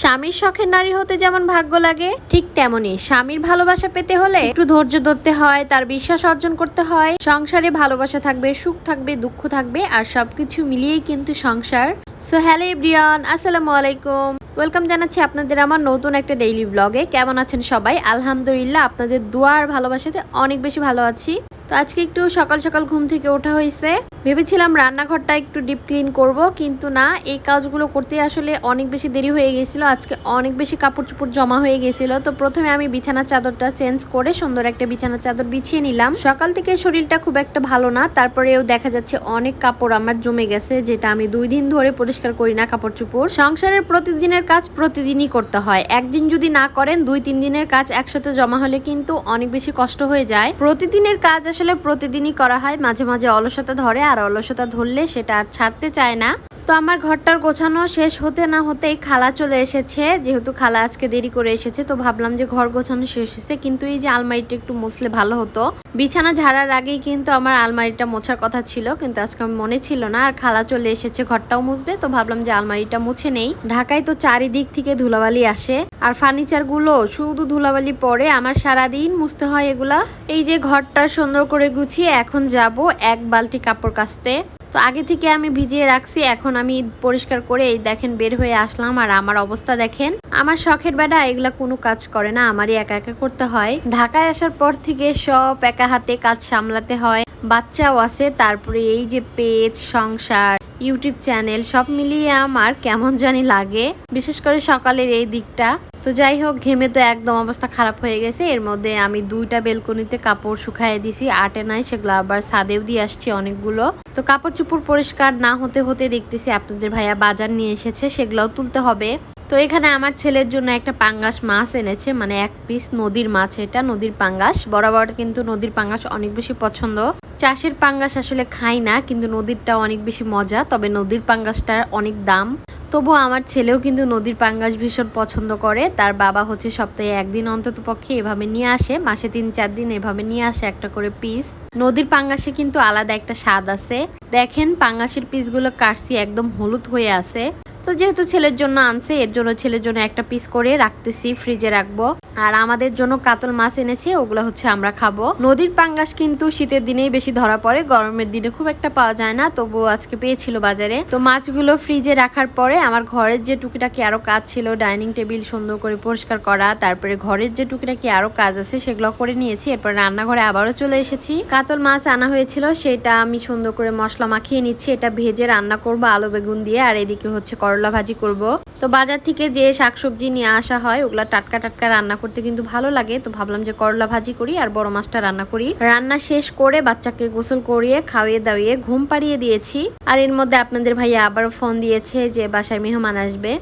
স্বামীর শখের নারী হতে যেমন ভাগ্য লাগে, ঠিক তেমনি স্বামীর ভালোবাসা পেতে হলে একটু ধৈর্য ধরতে হয়, তার বিশ্বাস অর্জন করতে হয়। সংসারে ভালোবাসা থাকবে, সুখ থাকবে, দুঃখ থাকবে, আর সবকিছু মিলিয়েই কিন্তু সংসার। সো হ্যালো এভরিওয়ান আসসালামু আলাইকুম। ওয়েলকাম জানাচ্ছি আপনাদের আমার নতুন একটা ডেইলি ব্লগে কেমন আছেন সবাই? আলহামদুলিল্লাহ, আপনাদের দোয়ার ভালোবাসাতে অনেক বেশি ভালো আছি। তো আজকে একটু সকাল সকাল ঘুম থেকে ওঠা হয়েছে। ভেবেছিলাম রান্নাঘরটা একটু ডিপ ক্লিন করব, কিন্তু না, এই কাজগুলো করতে আসলে অনেক বেশি দেরি হয়ে গেছিল। আজকে অনেক বেশি কাপড় চোপড় জমা হয়ে গেছিল। তো প্রথমে আমি বিছানার চাদরটা চেঞ্জ করে সুন্দর একটা বিছানার চাদর বিছিয়ে নিলাম। সকাল থেকে শরীরটা খুব একটা ভালো না, তারপরেও দেখা যাচ্ছে অনেক কাপড় আমার জমে গেছে, যেটা আমি দুই দিন ধরে পরিষ্কার করি না কাপড় চোপড় সংসারের প্রতিদিনের কাজ প্রতিদিনই করতে হয়। একদিন যদি না করেন, দুই তিন দিনের কাজ একসাথে জমা হলে কিন্তু অনেক বেশি কষ্ট হয়ে যায়। প্রতিদিনের কাজ আসলে প্রতিদিনই করা হয়। মাঝে মাঝে অলসতা ধরে, আর অলসতা ধরলে সেটা আর ছাড়তে চায় না। তো আমার ঘরটার গোছানো শেষ হতে না হতেই খালা চলে এসেছে, যেহেতু খালা আজকে দেরি করে এসেছে, তো ভাবলাম যে ঘর গোছানো শেষ হয়েছে, কিন্তু এই যে আলমারিটা একটু মুছলে ভালো হতো। বিছানা ঝাড়ার আগেই কিন্তু আমার আলমারিটা মোছার কথা ছিল, কিন্তু আজকে আমার মনে ছিল না, আর খালা চলে এসেছে, ঘরটাও মুছবে, তো ভাবলাম যে আলমারিটা মুছে নেই। ঢাকায় তো চারিদিক থেকে ধুলাবালি আসে, আর ফার্নিচারগুলো শুধু ধুলাবালি পরে আমার সারাদিন মুছতে হয় এগুলা। এই যে ঘরটা সুন্দর করে গুছিয়ে এখন যাব এক বালতি কাপড় কাচতে। তো আগে থেকে আমি ভিজিয়ে রাখছি, এখন আমি পরিষ্কার করে এই দেখেন বের হয়ে আসলাম আর আমার অবস্থা দেখেন। আমার শখের বেড়া, এগুলা কোনো কাজ করে না, আমারই একা একা করতে হয়। ঢাকায় আসার পর থেকে সব একা হাতে কাজ সামলাতে হয়। বাচ্চাও আছে, তারপরে এই যে পেজ, সংসার, ইউটিউব চ্যানেল, সব মিলিয়ে আমার কেমন জানি লাগে। বিশেষ করে সকালের এই দিকটা। তো যাই হোক, ঘেমে তো একদম অবস্থা খারাপ হয়ে গেছে। এর মধ্যে আমি দুইটা বেলকনিতে কাপড় শুকায় দিছি, আটে নাই, সেগুলো আবার ছাদেও দিয়ে আসছি অনেকগুলো। তো কাপড় চুপড় পরিষ্কার না হতে হতে দেখতেছি আপনাদের ভাইয়া বাজার নিয়ে এসেছে, সেগুলোও তুলতে হবে। তো এখানে আমার ছেলের জন্য একটা পাঙ্গাস মাছ এনেছে মানে এক পিস নদীর মাছ এটা, নদীর পাঙ্গাস। বরাবর কিন্তু নদীর পাঙ্গাস অনেক বেশি পছন্দ। চাষের পাঙ্গাস আসলে খাই না, কিন্তু নদীরটা অনেক বেশি মজা, তবে নদীর পাঙ্গাসটার অনেক দাম। তবু আমার ছেলেও কিন্তু নদীর পাঙ্গাস ভীষণ পছন্দ করে। তার বাবা হচ্ছে সপ্তাহে একদিন অন্তত পক্ষে এভাবে নিয়ে আসে, মাসে তিন, চার দিন এভাবে নিয়ে আসে একটা করে পিস নদীর পাঙ্গাসে কিন্তু আলাদা একটা স্বাদ আছে। দেখেন, পাঙ্গাসের পিসগুলো কাটছি একদম হলুদ হয়ে আছে। তো যেহেতু ছেলের জন্য আনছে, এর জন্য ছেলের জন্য একটা পিস করে রাখতেছি ফ্রিজে রাখব। আর আমাদের জন্য কাতল মাছ এনেছে, ওগুলো হচ্ছে আমরা খাব। নদীর পাঙ্গাস কিন্তু শীতের দিনেই বেশি ধরা পড়ে, গরমের দিনে খুব একটা পাওয়া যায় না, তবুও আজকে পেয়েছিল বাজারে। তো মাছগুলো ফ্রিজে রাখার পরে আমার ঘরের যে টুকিটাকি আরও কাজ ছিল, ডাইনিং টেবিল সুন্দর করে পরিষ্কার করা, তারপরে ঘরের যে টুকিটাকি আরও কাজ আছে, সেগুলো করে নিয়েছি। এরপর রান্নাঘরে আবারও চলে এসেছি। কাতল মাছ আনা হয়েছিল, সেটা আমি সুন্দর করে মশলা মাখিয়ে নিচ্ছি, এটা ভেজে রান্না করব আলু বেগুন দিয়ে, আর এদিকে হচ্ছে করলা ভাজি করব। তো বাজার থেকে যে শাকসবজি নিয়ে আসা হয়, ওগুলা টাটকা টাটকা রান্না করতে কিন্তু ভালো লাগে। তো ভাবলাম যে করলা ভাজি করি আর বড় মাছটা রান্না করি। রান্না শেষ করে বাচ্চাকে গোসল করিয়ে, খাওয়িয়ে দাওয়িয়ে ঘুম পাড়িয়ে দিয়েছি। আর এর মধ্যে আপনাদের ভাইয়া আবার ফোন দিয়েছে যে বাসায় মেহমান আসবে।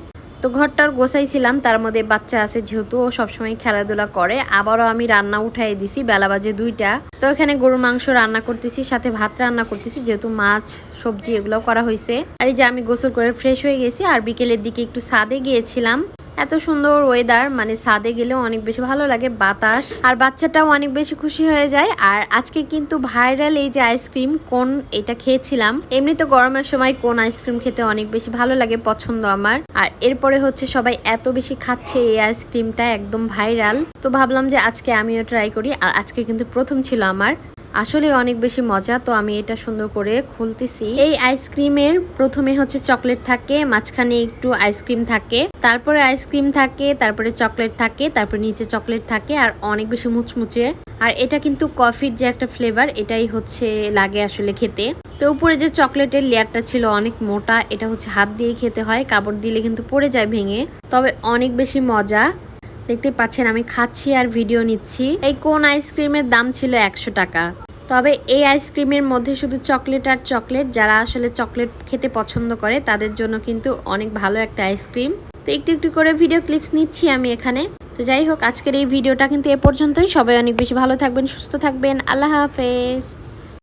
তো ঘরটার গোছাইছিলাম, তার মধ্যে বাচ্চা আছে যেহেতু, ও সবসময় খেলাধুলা করে। আবারও আমি রান্না উঠাই দিছি, বেলা বাজে দুইটা। তো এখানে গরুর মাংস রান্না করতেছি, সাথে ভাত রান্না করতেছি, যেহেতু মাছ, সবজি এগুলো করা হয়েছে আর এই যে আমি গোসল করে ফ্রেশ হয়ে গেছি, আর বিকেলের দিকে একটু সাদে গিয়েছিলাম। এত সুন্দর ওয়েদার মানে ছাদে গেলেও অনেক বেশি ভালো লাগে, বাতাস, আর বাচ্চাটাও অনেক বেশি খুশি হয়ে যায়। আর আজকে কিন্তু ভাইরাল এই যে আইসক্রিম কোন এটা খেয়েছিলাম, এমনি তো গরমের সময় কোন আইসক্রিম খেতে অনেক বেশি ভালো লাগে, পছন্দ আমার। আর এরপরে হচ্ছে সবাই এত বেশি খাচ্ছে এই আইসক্রিমটা একদম ভাইরাল তো ভাবলাম যে আজকে আমিও ট্রাই করি, আর আজকে কিন্তু প্রথম ছিল আমার। আসলে অনেক বেশি মজা, তো আমি এটা সুন্দর করে খুলতেছি। এই আইসক্রিমের প্রথমে হচ্ছে চকলেট থাকে, মাঝখানে একটু আইসক্রিম থাকে, তারপরে আইসক্রিম থাকে, তারপরে চকলেট থাকে, তারপরে নিচে চকলেট থাকে, আর অনেক বেশি মুচমুচে। আর এটা কিন্তু কফির যে একটা ফ্লেভার এটাই হচ্ছে লাগে আসলে খেতে। তো উপরে যে চকলেটের লেয়ারটা ছিল অনেক মোটা, এটা হচ্ছে হাত দিয়ে খেতে হয়, কাপড় দিলে কিন্তু পড়ে যায় ভেঙে। তবে অনেক বেশি মজা। দেখতে পাচ্ছেন আমি খাচ্ছি আর ভিডিও নিচ্ছি। এই কোন আইসক্রিমের দাম ছিল একশো টাকা। তবে এই আইসক্রিমের মধ্যে শুধু চকলেট আর চকলেট, যারা আসলে চকলেট খেতে পছন্দ করে, তাদের জন্য কিন্তু অনেক ভালো একটা আইসক্রিম। তো একটু একটু করে ভিডিও ক্লিপস নিচ্ছি আমি এখানে। তো যাই হোক, আজকের এই ভিডিওটা কিন্তু এ পর্যন্তই। সবাই অনেক বেশি ভালো থাকবেন, সুস্থ থাকবেন। আল্লাহ হাফেজ।